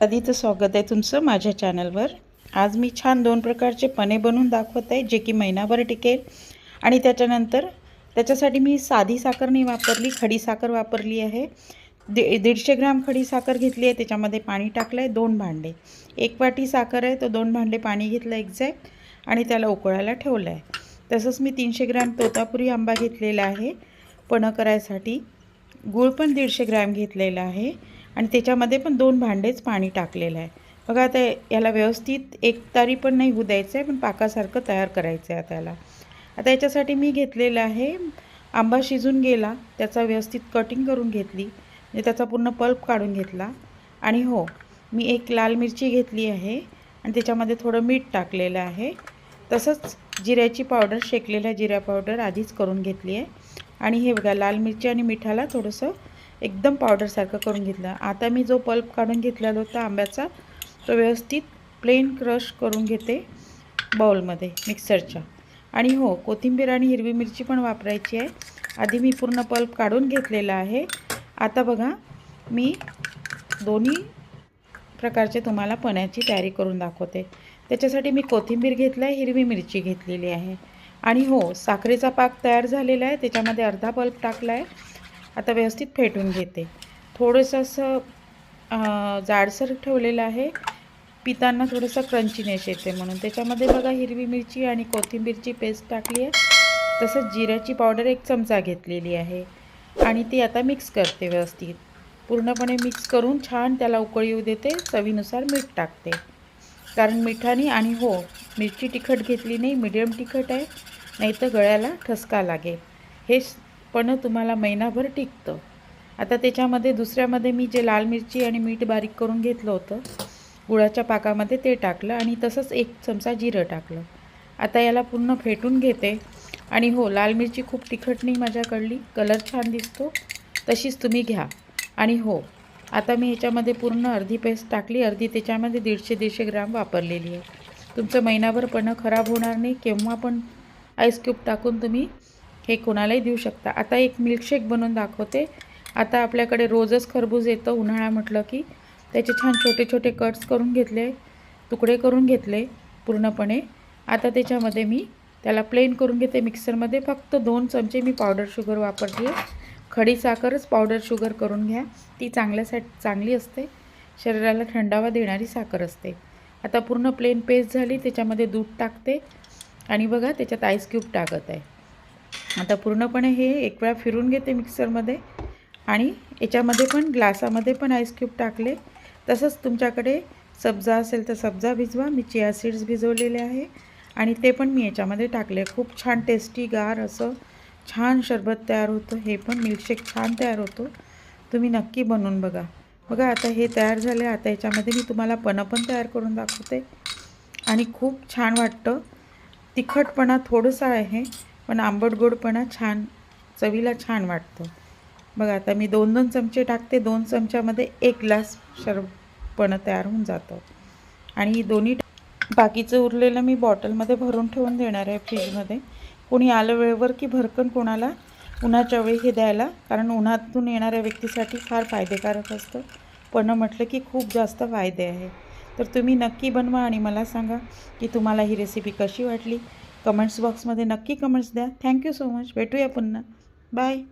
आधीचं स्वागत आहे तुमचं माझ्या चॅनलवर. आज मी छान दोन प्रकारचे पने बनवून दाखवत आहे जे की महिनाभर टिकेल. आणि त्याच्यानंतर त्याच्यासाठी मी साधी साखर नाही वापरली खडी साखर वापरली आहे. दि दीडशे ग्राम खडी साखर घेतली आहे त्याच्यामध्ये पाणी टाकलं आहे दोन भांडे. एक वाटी साखर आहे तो दोन भांडे पाणी घेतलं एक्झॅक्ट आणि त्याला उकळायला ठेवलं आहे तसंच मी तीनशे ग्राम तोतापुरी आंबा घेतलेला आहे पणं करायसाठी. गूळ पण दीडशे ग्रॅम घेतलेला आहे. आणि त्याच्यामध्ये पण दोन भांडेच पाणी टाकलेलं आहे. बघा आता याला व्यवस्थित एक तारी पण नाही होऊ द्यायचं आहे पण पाकासारखं तयार करायचं आहे त्याला आता याच्यासाठी मी घेतलेलं आहे आंबा शिजून गेला त्याचा व्यवस्थित कटिंग करून घेतली म्हणजे त्याचा पूर्ण पल्प काढून घेतला. आणि हो मी एक लाल मिरची घेतली आहे आणि त्याच्यामध्ये थोडं मीठ टाकलेलं आहे. तसंच जिऱ्याची पावडर शेकलेल्या जिऱ्या पावडर आधीच करून घेतली आहे. आणि हे बघा लाल मिरची आणि मिठाला थोडंसं एकदम पावडरसारखं करून घेतलं. आता मी जो पल्प काढून घेतलेला होता आंब्याचा तो व्यवस्थित प्लेन क्रश करून घेते बाउलमध्ये मिक्सरच्या आणि हो कोथिंबीर आणि हिरवी मिरची पण वापरायची आहे. आधी मी पूर्ण पल्प काढून घेतलेला आहे. आता बघा मी दोन्ही प्रकारचे तुम्हाला पण्याची तयारी करून दाखवते. त्याच्यासाठी मी कोथिंबीर घेतलं आहे हिरवी मिरची घेतलेली आहे. आणि हो साखरेचा पाक तयार झालेला आहे. त्याच्यामध्ये अर्धा पल्प टाकला आहे आता व्यवस्थित फेटून घेते. थोडंसं असं जाडसर ठेवलेलं आहे. पितांना थोडंसं क्रंचीनेस येते म्हणून. त्याच्यामध्ये बघा हिरवी मिरची आणि कोथिंबीरची पेस्ट टाकली आहे. तसंच जिऱ्याची पावडर एक चमचा घेतलेली आहे. आणि ती आता मिक्स करते व्यवस्थित. पूर्णपणे मिक्स करून छान त्याला उकळ येऊ देते. चवीनुसार मीठ टाकते. कारण मिठाने आणि हो मिरची तिखट घेतली नाही मिडियम तिखट आहे. नाही तर गळ्याला ठसका लागेल. हे पण तुम्हाला महिनाभर टिकतं. आता त्याच्यामध्ये दुसऱ्यामध्ये मी जे लाल मिरची आणि मीठ बारीक करून घेतलं होतं गुळाच्या पाकामध्ये ते टाकलं आणि तसंच एक चमचा जिरं टाकलं. आता याला पूर्ण फेटून घेते. आणि हो लाल मिरची खूप तिखट नाही माझ्याकडली कलर छान दिसतो. तशीच तुम्ही घ्या. आणि हो आता मी ह्याच्यामध्ये पूर्ण अर्धी पेस्ट टाकली अर्धी त्याच्यामध्ये दीडशे दीडशे ग्राम वापरलेली आहे. तुमचं महिनाभर पणं खराब होणार नाही केव्हा पण आईस क्यूब टाकून तुम्ही हे कोणालाही देऊ शकता. आता एक मिल्कशेक बनवून दाखवते. आता आपल्याकडे रोजच खरबूज येतं. उन्हाळा म्हटलं की त्याचे छान छोटे छोटे कट्स करून घेतले. तुकडे करून घेतले पूर्णपणे. आता त्याच्यामध्ये मी त्याला प्लेन करून घेते मिक्सरमध्ये फक्त दोन चमचे मी पावडर शुगर वापरते खडी साखरच पावडर शुगर करून घ्या. ती चांगल्यासाठी चांगली असते. शरीराला थंडावा देणारी साखर असते. आता पूर्ण प्लेन पेस्ट झाली. त्याच्यामध्ये दूध टाकते. आणि बघा त्याच्यात आईस क्यूब टाकत आहे. आता पूर्णपणे हे एक वेळा फिरून घेते मिक्सरमध्ये. आणि याच्यामध्ये पण ग्लासामध्ये पण आईस क्यूब टाकले. तसंच तुमच्याकडे सब्जा असेल तर सब्जा भिजवा. मी चिया सीड्स भिजवलेले आहे. आणि ते पण मी याच्यामध्ये टाकले. खूप छान टेस्टी गार असं छान शरबत तयार होतं. हे पण मिल्कशेक छान तयार होतो. तुम्ही नक्की बनवून बघा. बघा आता हे तयार झाले. आता याच्यामध्ये मी तुम्हाला पणं पण तयार करून दाखवते. आणि खूप छान वाटतं. तिखटपणा थोडंसं आहे. पण आंबट गोडपणा छान चवीला छान वाटतं. बघा आता मी दोन दोन चमचे टाकते दोन चमच्यामध्ये एक ग्लास शरबपणं तयार होऊन जातं. आणि दोन्ही बाकीचं उरलेलं मी बॉटलमध्ये भरून ठेवून देणार आहे फ्रीजमध्ये. कोणी आलं वेळेवर की भरकन कोणाला उन्हाच्या वेळी हे द्यायला कारण उन्हातून येणाऱ्या व्यक्तीसाठी फार फायदेकारक असतं. पण म्हटलं की खूप जास्त फायदे आहे. तर तुम्ही नक्की बनवा आणि मला सांगा की तुम्हाला ही रेसिपी कशी वाटली. कमेंट्स बॉक्समध्ये नक्की कमेंट्स द्या. थँक्यू सो मच भेटूया पुन्हा. बाय